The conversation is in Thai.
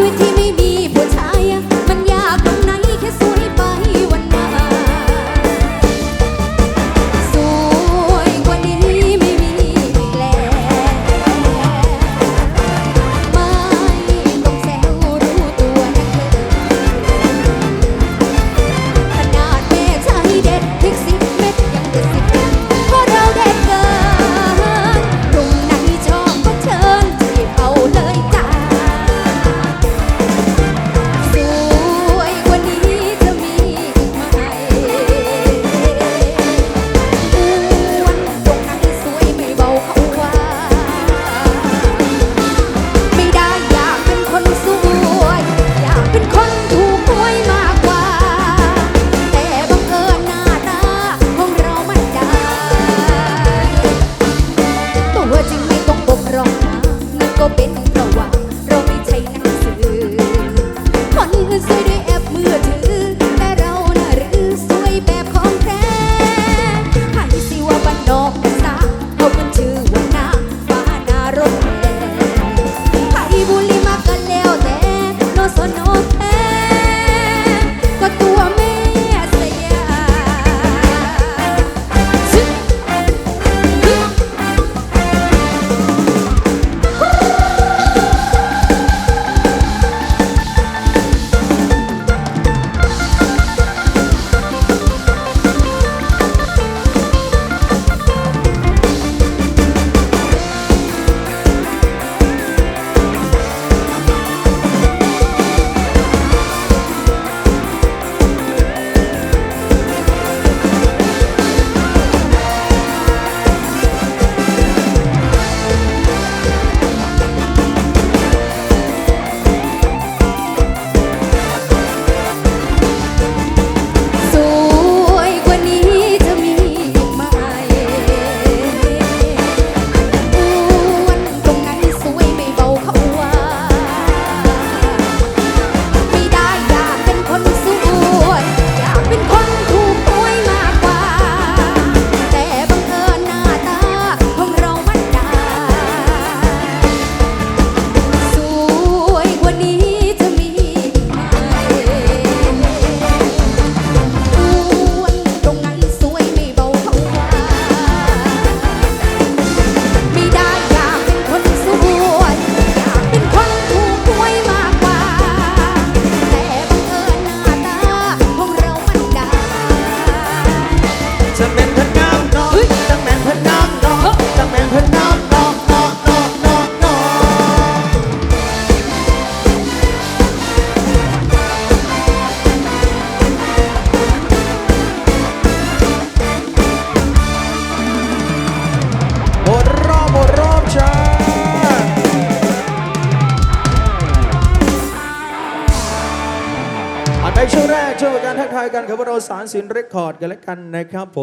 with you. ไม่ได้วแอปมือถือ ช่วงแรกช่วงการทักทายกันครับว่เราสารสินเรคคอร์ดกันแล้วกันนะครับผม